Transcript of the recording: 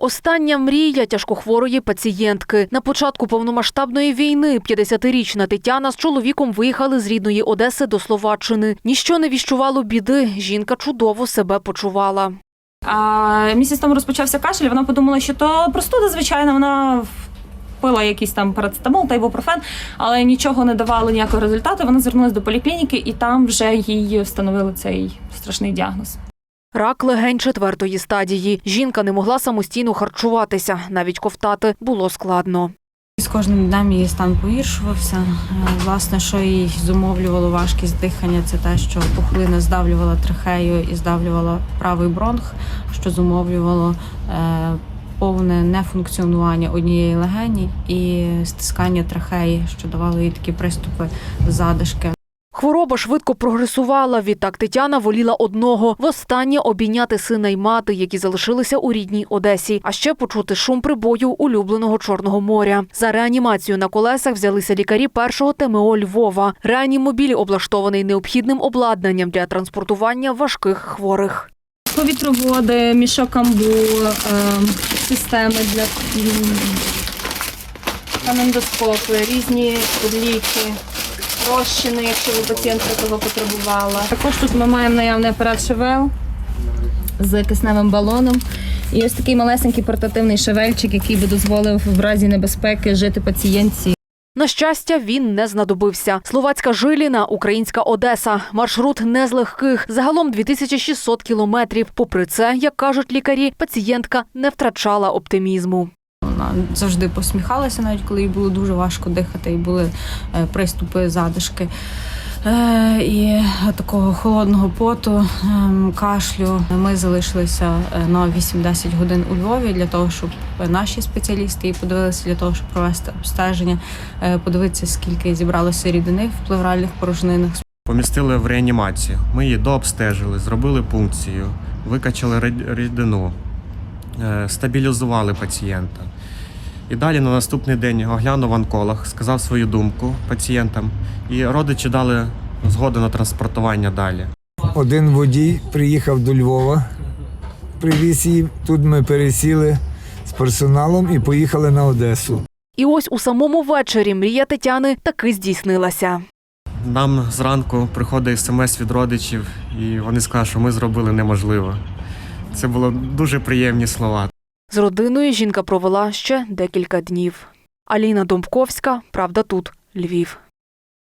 Остання мрія тяжкохворої пацієнтки. На початку повномасштабної війни 50-річна Тетяна з чоловіком виїхали з рідної Одеси до Словаччини. Ніщо не віщувало біди. Жінка чудово себе почувала. А місяць тому розпочався кашель. Вона подумала, що то простуда, звичайно, вона пила якийсь там парацетамол та ібупрофен, але нічого не давало ніякого результату. Вона звернулася до поліклініки, і там вже їй встановили цей страшний діагноз. Рак легень четвертої стадії. Жінка не могла самостійно харчуватися. Навіть ковтати було складно. З кожним днем її стан погіршувався. Е, Власне, що їй зумовлювало важкість дихання, це те, що пухлина здавлювала трахею і здавлювала правий бронх, що зумовлювало е, повне нефункціонування однієї легені і стискання трахеї, що давало їй такі приступи задишки. Хвороба швидко прогресувала. Відтак Тетяна воліла одного – востаннє обійняти сина й мати, які залишилися у рідній Одесі, а ще почути шум прибою улюбленого Чорного моря. За реанімацію на колесах взялися лікарі першого ТМО Львова. Реанімобіль облаштований необхідним обладнанням для транспортування важких хворих. Повітроводи, мішок амбу, системи для канендоскопи, різні ліки, розчини, якщо ви пацієнтка того потребувала. Також тут ми маємо наявний апарат ШВЛ з кисневим балоном. І ось такий малесенький портативний шевельчик, який би дозволив в разі небезпеки жити пацієнтці. На щастя, він не знадобився. Словацька Жиліна, українська Одеса. Маршрут не з легких. Загалом 2600 кілометрів. Попри це, як кажуть лікарі, пацієнтка не втрачала оптимізму. Вона завжди посміхалася, навіть коли їй було дуже важко дихати, і були е, приступи задишки. Е, І такого холодного поту, ем, кашлю. Ми залишилися е, на 8-10 годин у Львові для того, щоб наші спеціалісти її подивилися, для того, щоб провести обстеження, подивитися, скільки зібралося рідини в плевральних порожнинах. Помістили в реанімацію. Ми її дообстежили, зробили пункцію, викачали рід- рідину, стабілізували пацієнта. І далі на наступний день оглянув онколог, сказав свою думку пацієнтам, і родичі дали згоду на транспортування далі. Один водій приїхав до Львова, привіз її. Тут ми пересіли з персоналом і поїхали на Одесу. І ось у самому вечорі мрія Тетяни таки здійснилася. Нам зранку приходить смс від родичів, і вони сказали, що ми зробили неможливо. Це було дуже приємні слова. З родиною жінка провела ще декілька днів. Аліна Домбковська, правда тут, Львів.